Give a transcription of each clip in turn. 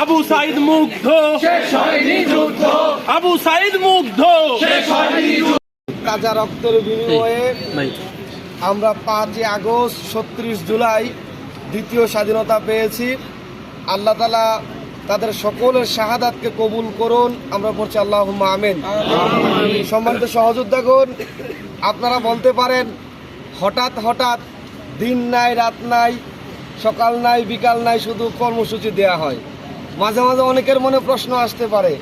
আবু সাইদ মুগ্ধ। আবু সাইদ মুগ্ধ। তাজা রক্তের বিনিময়ে আমরা পাঁচই আগস্ট ছত্রিশ জুলাই দ্বিতীয় স্বাধীনতা পেয়েছি। আল্লাহ তালা তাদের সকলের শাহাদাতকে কবুল করুন। আমরা পড়ছি আল্লাহ আমেন। সম্মানিত সহযোদ্ধাগণ আপনারা বলতে পারেন হঠাৎ হঠাৎ দিন নাই রাত নাই সকাল নাই বিকাল নাই শুধু কর্মসূচি দেয়া হয়। মাঝে মাঝে অনেকের মনে প্রশ্ন আসতে পারে।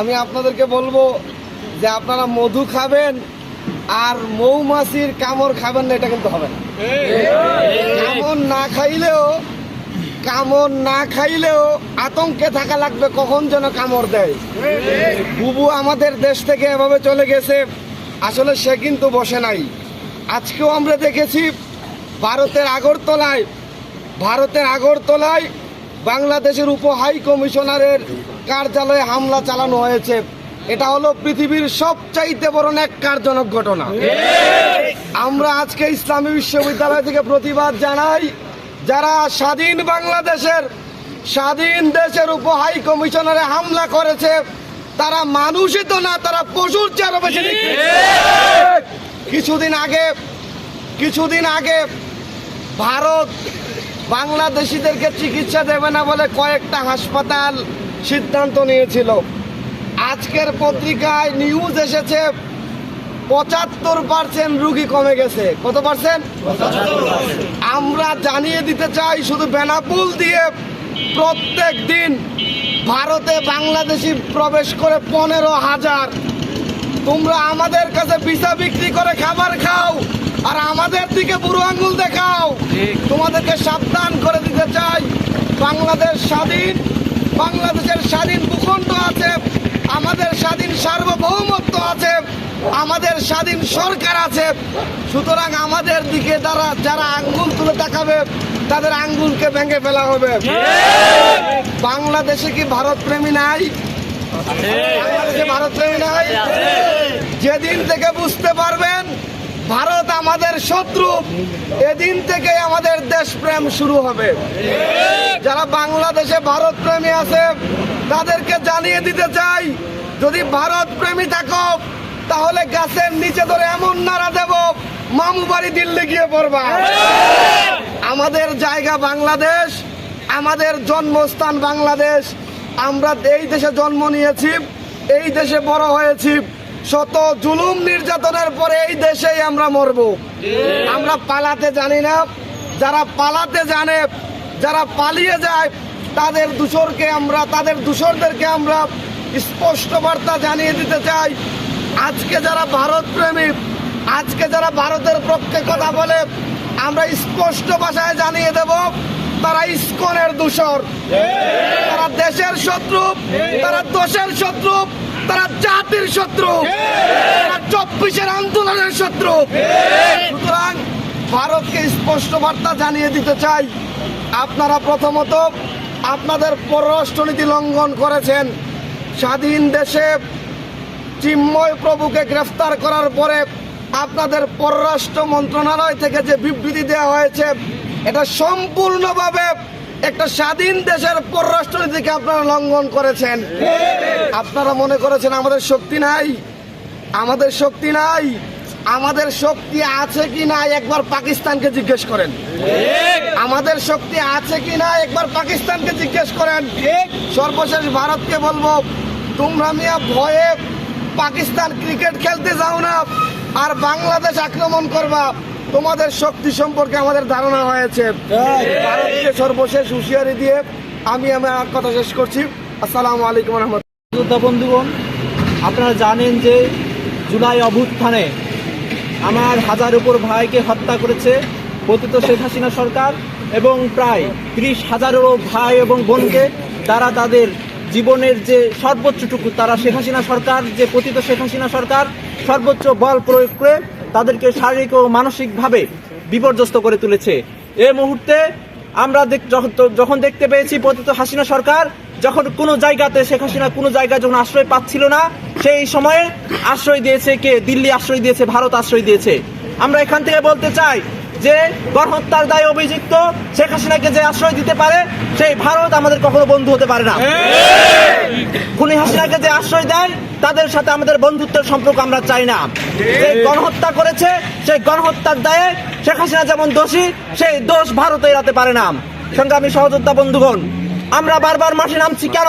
আমি আপনাদেরকে বলব যে আপনারা মধু খাবেন আর মৌমাছির কামড় খাবেন না, এটা কিন্তু হবে না। কামড় না খাইলেও, কামড় না খাইলেও আতঙ্কে থাকা লাগবে, কখন যেন কামড় দেয়। বুবু আমাদের দেশ থেকে এভাবে চলে গেছে, আসলে সে কিন্তু বসে নাই। আজকেও আমরা দেখেছি, ভারতের আগরতলায় ভারতের আগরতলায় বাংলাদেশের উপ হাই কমিশনারের কার্যালয়ে হামলা চালানো হয়েছে এটা হলো পৃথিবীর সবচাইতে বড় ন্যাক্কারজনক ঘটনা আমরা আজকে ইসলামী বিশ্ববিদ্যালয় থেকে প্রতিবাদ জানাই, যারা স্বাধীন বাংলাদেশের, স্বাধীন দেশের উপ হাই কমিশনারে হামলা করেছে, তারা মানুষই তো না, তারা পশুর চেয়ে বেশি। কিছুদিন আগে কিছুদিন আগে ভারত বাংলাদেশিদেরকে চিকিৎসা দেবে না বলে কয়েকটা হাসপাতাল সিদ্ধান্ত নিয়েছিল। আজকের পত্রিকায় নিউজ এসেছে পঁচাত্তর পার্সেন্ট রুগী কমে গেছে। কত পার্সেন্ট আমরা জানিয়ে দিতে চাই শুধু বেনাপুল দিয়ে প্রত্যেক দিন ভারতে বাংলাদেশি প্রবেশ করে পনেরো হাজার। তোমরা আমাদের কাছে ভিসা বিক্রি করে খাবার খাও। বুড়ো আঙ্গুল দেখাও। তোমাদেরকে সাবধান করে দিতে চাই। বাংলাদেশ স্বাধীন বাংলাদেশের স্বাধীন ভূখণ্ড আছে আমাদের স্বাধীন সার্বভৌমত্ব আছে আমাদের স্বাধীন সরকার আছে। সুতরাং আমাদের দিকে তারা যারা আঙ্গুল তুলে তাকাবে তাদের আঙ্গুলকে ভেঙে ফেলা হবে। বাংলাদেশে কি ভারত প্রেমী নাই? বাংলাদেশে ভারত প্রেমী নাই? যেদিন থেকে বুঝতে পারবেন ভারত আমাদের শত্রু। এদিন থেকে আমাদের দেশপ্রেম শুরু হবে। যারা বাংলাদেশে ভারত প্রেমী আছে, তাদেরকে জানিয়ে দিতে চাই, যদি ভারত প্রেমী থাকো, তাহলে গাছের নিচে ধরে এমন নাড়া দেব, মামু বাড়ি দিল্লি গিয়ে পড়বা। আমাদের জায়গা বাংলাদেশ, আমাদের জন্মস্থান বাংলাদেশ। আমরা এই দেশে জন্ম নিয়েছি, এই দেশে বড় হয়েছি। শত জুলুম নির্যাতনের পরে এই দেশেই আমরা মরব। আমরা পালাতে জানি না। যারা পালাতে জানে, যারা পালিয়ে যায়, তাদের দূষরকে আমরা, তাদের দূষরদেরকে আমরা স্পষ্ট বার্তা জানিয়ে দিতে চাই। আজকে যারা ভারত প্রেমী আজকে যারা ভারতের পক্ষে কথা বলে, আমরা স্পষ্ট ভাষায় জানিয়ে দেব, তারা ইস্কনের দূষর তারা দেশের শত্রু, তারা দোষের শত্রু। তারা জাতির শত্রু। তারা চব্বিশের আন্দোলনের শত্রু। সুতরাং ভারতকে স্পষ্ট বার্তা জানিয়ে দিতে চাই, আপনারা প্রথমত আপনাদের পররাষ্ট্রনীতি লঙ্ঘন করেছেন। স্বাধীন দেশে চিন্ময় প্রভুকে গ্রেফতার করার পরে আপনাদের পররাষ্ট্র মন্ত্রণালয় থেকে যে বিবৃতি দেওয়া হয়েছে, এটা সম্পূর্ণভাবে একটা স্বাধীন দেশের পররাষ্ট্রনীতিকে আপনারা লঙ্ঘন করেছেন। আপনারা মনে করেছেন আমাদের শক্তি নাই? আমাদের শক্তি নাই? আমাদের শক্তি আছে কি না, একবার পাকিস্তানকে জিজ্ঞেস করেন। আমাদের শক্তি আছে কি না, একবার পাকিস্তানকে জিজ্ঞেস করেন। সর্বশেষ ভারতকে বলব, তোমরা মিয়া ভয়ে পাকিস্তান ক্রিকেট খেলতে যাও না, আর বাংলাদেশ আক্রমণ করবা। তোমাদের শক্তি সম্পর্কে আমাদের ধারণা হয়েছে। ভারতকে সর্বশেষ হুঁশিয়ারি দিয়ে আমি আমার কথা শেষ করছি। আসসালামু আলাইকুম রহমত যোদ্ধা বন্ধুগণ আপনারা জানেন যে জুলাই অভ্যুত্থানে আমার হাজার উপর ভাইকে হত্যা করেছে পতিত শেখ হাসিনা সরকার এবং প্রায় ত্রিশ হাজারেরও ভাই এবং বোনকে তারা তাদের জীবনের যে সর্বোচ্চটুকু তারা শেখ হাসিনা সরকার যে পতিত শেখ হাসিনা সরকার সর্বোচ্চ বল প্রয়োগ করে তাদেরকে শারীরিক ও মানসিকভাবে বিপর্যস্ত করে তুলেছে। এই মুহূর্তে আমরা যখন- যখন দেখতে পেয়েছি পতিত হাসিনা সরকার যখন কোনো জায়গাতে শেখ হাসিনা কোনো জায়গায় যখন আশ্রয় পাচ্ছিল না সেই সময়ে আশ্রয় দিয়েছে কে? দিল্লি আশ্রয় দিয়েছে ভারত আশ্রয় দিয়েছে। আমরা এখান থেকে বলতে চাই যে গণহত্যার দায়ে অভিযুক্ত শেখ হাসিনাকে যে আশ্রয় দিতে পারে সেই ভারত আমাদের কখনো বন্ধু হতে পারে না। খুনি হাসিনাকে যে আশ্রয় দেয় তাদের সাথে আমাদের বন্ধুত্বের সম্পর্ক আমরা চাই না। যে গণহত্যা করেছে সেই গণহত্যার দায়ে শেখ হাসিনা যেমন দোষী সেই দোষ ভারত এড়াতে পারে না। সংগ্রামী সহযোদ্ধা বন্ধুগণ আমরা বারবার মাঠে নামছি কেন?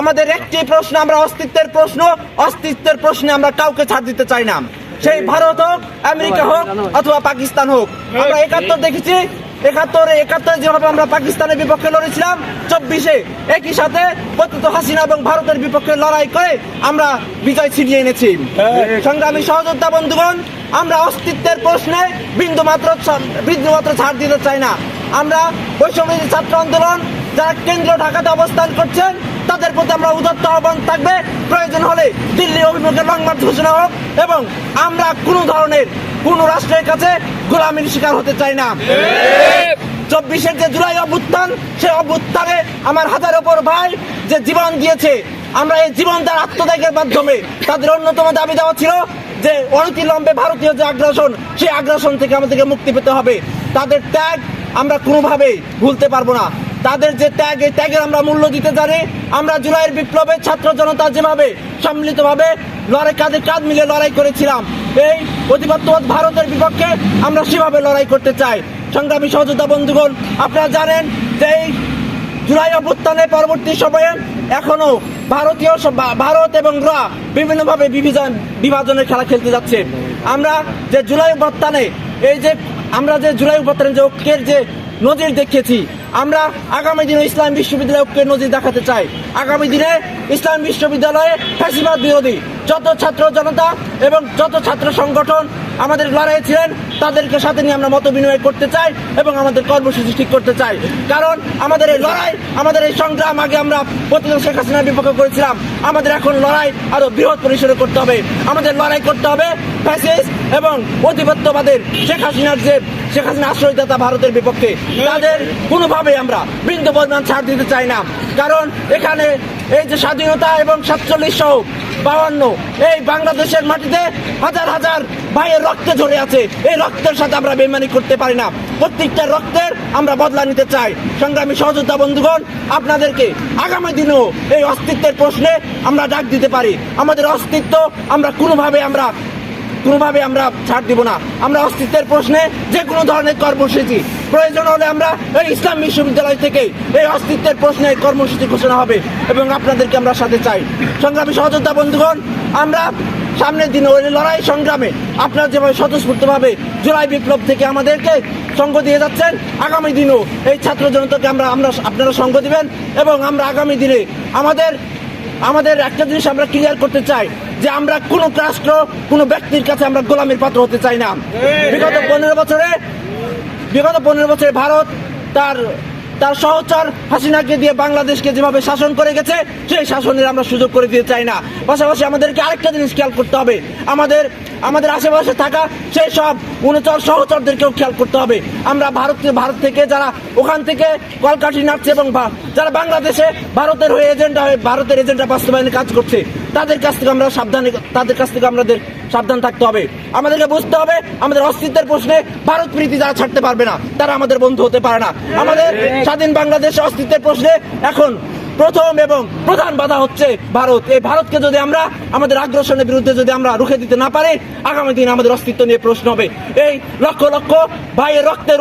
আমাদের একটি প্রশ্ন আমরা অস্তিত্বের প্রশ্ন অস্তিত্বের প্রশ্নে আমরা কাউকে ছাড় দিতে চাই না। সেই ভারত হোক আমেরিকা হোক অথবা পাকিস্তান হোক। আমরা একাত্তর দেখেছি একাত্তরে একাত্তরে যেভাবে আমরা পাকিস্তানের বিপক্ষে লড়েছিলাম চব্বিশে একই সাথে পতিত হাসিনা এবং ভারতের বিপক্ষে লড়াই করে আমরা বিজয় ছিনিয়ে এনেছি। সংগ্রামী সহযোদ্ধা বন্ধুগণ আমরা অস্তিত্বের প্রশ্নে বিন্দু মাত্র বিন্দু মাত্র ছাড় দিতে চাই না। আমরা বৈষম্য ছাত্র আন্দোলন যারা কেন্দ্র ঢাকাতে অবস্থান করছেন তাদের প্রতি আমরা উদত্ত আহ্বান থাকবে। প্রয়োজন হলে দিল্লি অভিমুখে লং মার্চ ঘোষণা হোক এবং আমরা কোনো ধরনের কোন রাষ্ট্রের কাছে গোলামির শিকার হতে চাই না। চব্বিশের যে জুলাই অভ্যুত্থান, সে অভ্যুত্থানে আমার হাতের ওপর ভাই যে জীবন দিয়েছে, আমরা এই জীবন তার আত্মত্যাগের মাধ্যমে তাদের অন্যতম দাবি দেওয়া ছিল যে অনতিলম্বে ভারতীয় যে আগ্রাসন, সেই আগ্রাসন থেকে আমাদেরকে মুক্তি পেতে হবে। তাদের ত্যাগ আমরা কোনোভাবেই ভুলতে পারব না। তাদের যে ত্যাগ, এই ত্যাগের আমরা মূল্য দিতে জানি। আমরা জুলাইয়ের বিপ্লবে ছাত্র জনতা যেভাবে সম্মিলিতভাবে লড়াই কাঁধে কাঁধ মিলে লড়াই করেছিলাম, এই অধিপত্যবাদ ভারতের বিপক্ষে আমরা সেভাবে লড়াই করতে চাই। সংগ্রামী সহযোদ্ধা বন্ধুগণ, আপনারা জানেন যে এই জুলাই অভ্যুত্থানের পরবর্তী সময়ে এখনও ভারতীয় ভারত এবং রা বিভিন্নভাবে বিভাজন বিভাজনের খেলা খেলতে যাচ্ছে। আমরা যে জুলাই অভ্যুত্থানে, এই যে আমরা যে জুলাই অভ্যুত্থানে যে ঐক্যের যে নজির দেখিয়েছি আমরা আগামী দিনে ইসলাম বিশ্ববিদ্যালয় ঐক্যের নজির দেখাতে চাই। আগামী দিনে ইসলাম বিশ্ববিদ্যালয়ে ফ্যাসিবাদ বিরোধী যত ছাত্র জনতা এবং যত ছাত্র সংগঠন আমাদের লড়াই ছিলেন, তাদেরকে সাথে নিয়ে আমরা মত বিনিময় করতে চাই এবং আমাদের কর্মসূচি ঠিক করতে চাই। কারণ আমাদের এই লড়াই, আমাদের এই সংগ্রাম আগে আমরা প্রতিদিন শেখ হাসিনার বিপক্ষে করেছিলাম। আমাদের এখন লড়াই আরও বৃহৎ পরিসরে করতে হবে। আমাদের লড়াই করতে হবে ফ্যাসিস এবং অধিপত্যবাদের শেখ হাসিনার যে শেখ হাসিনা আশ্রয়দাতা ভারতের বিপক্ষে। তাদের কোনোভাবে আমরা বিন্দু পরিমাণ ছাড় দিতে চাই না। কারণ এখানে এই যে স্বাধীনতা এবং সাতচল্লিশ সহ বাউান্ন, এই বাংলাদেশের মাটিতে হাজার হাজার ভাইয়ের রক্তে ঝরে আছে। এই রক্তের সাথে আমরা বেমানি করতে পারি না। প্রত্যেকটা রক্তের আমরা বদলা নিতে চাই। সংগ্রামী সহযোদ্ধা বন্ধুগণ, আপনাদেরকে আগামী দিনেও এই অস্তিত্বের প্রশ্নে আমরা ডাক দিতে পারি। আমাদের অস্তিত্ব আমরা কোনোভাবে আমরা কোনোভাবে আমরা ছাড় দিব না। আমরা অস্তিত্বের প্রশ্নে যে কোনো ধরনের কর্মসূচি। প্রয়োজন হলে আমরা এই ইসলাম বিশ্ববিদ্যালয় থেকেই এই অস্তিত্বের প্রশ্নে কর্মসূচি ঘোষণা হবে এবং আপনাদেরকে আমরা সাথে চাই। সংগ্রামী সহযোদ্ধা বন্ধুগণ, আমরা সামনের দিনে ওই লড়াই সংগ্রামে আপনারা যেভাবে স্বতঃস্ফূর্তভাবে জুলাই বিপ্লব থেকে আমাদেরকে সঙ্গ দিয়ে যাচ্ছেন, আগামী দিনেও এই ছাত্র জনতাকে আমরা আমরা আপনারা সঙ্গ দিবেন এবং আমরা আগামী দিনে আমাদের আমাদের একটা জিনিস আমরা ক্লিয়ার করতে চাই যে আমরা কোনো রাষ্ট্র কোনো ব্যক্তির কাছে আমরা গোলামের পাত্র হতে চাই না। বিগত পনেরো বছরে, বিগত পনেরো বছরে ভারত তার তার সহচর হাসিনাকে দিয়ে বাংলাদেশকে যেভাবে শাসন করে গেছে, সেই শাসনের আমরা সুযোগ করে দিতে চাই না। পাশাপাশি আমাদেরকে আরেকটা জিনিস খেয়াল করতে হবে। আমাদের আমাদের আশেপাশে থাকা সেই সব অনুচর সহচরদেরকেও খেয়াল করতে হবে। আমরা ভারত ভারত থেকে যারা ওখান থেকে কলকাঠি নাড়ছে এবং যারা বাংলাদেশে ভারতের হয়ে এজেন্ডা হয়ে ভারতের এজেন্ডা বাস্তবায়নে কাজ করছে তাদের কাছ থেকে আমরা সাবধানে, তাদের কাছ থেকে আমাদের সাবধান থাকতে হবে। আমাদেরকে বুঝতে হবে, আমাদের অস্তিত্বের প্রশ্নে ভারত প্রীতি যারা ছাড়তে পারবে না, তারা আমাদের বন্ধু হতে পারে না। আমাদের স্বাধীন বাংলাদেশ অস্তিত্বের প্রশ্নে এখন প্রথম এবং প্রধান বাধা হচ্ছে ভারত। এই ভারতকে যদি আমরা আমাদের আগ্রাসনের বিরুদ্ধে যদি আমরা রুখে দিতে না পারি, আগামী দিন আমাদের অস্তিত্ব নিয়ে প্রশ্ন হবে। এই লক্ষ লক্ষ ভাইয়ের রক্তের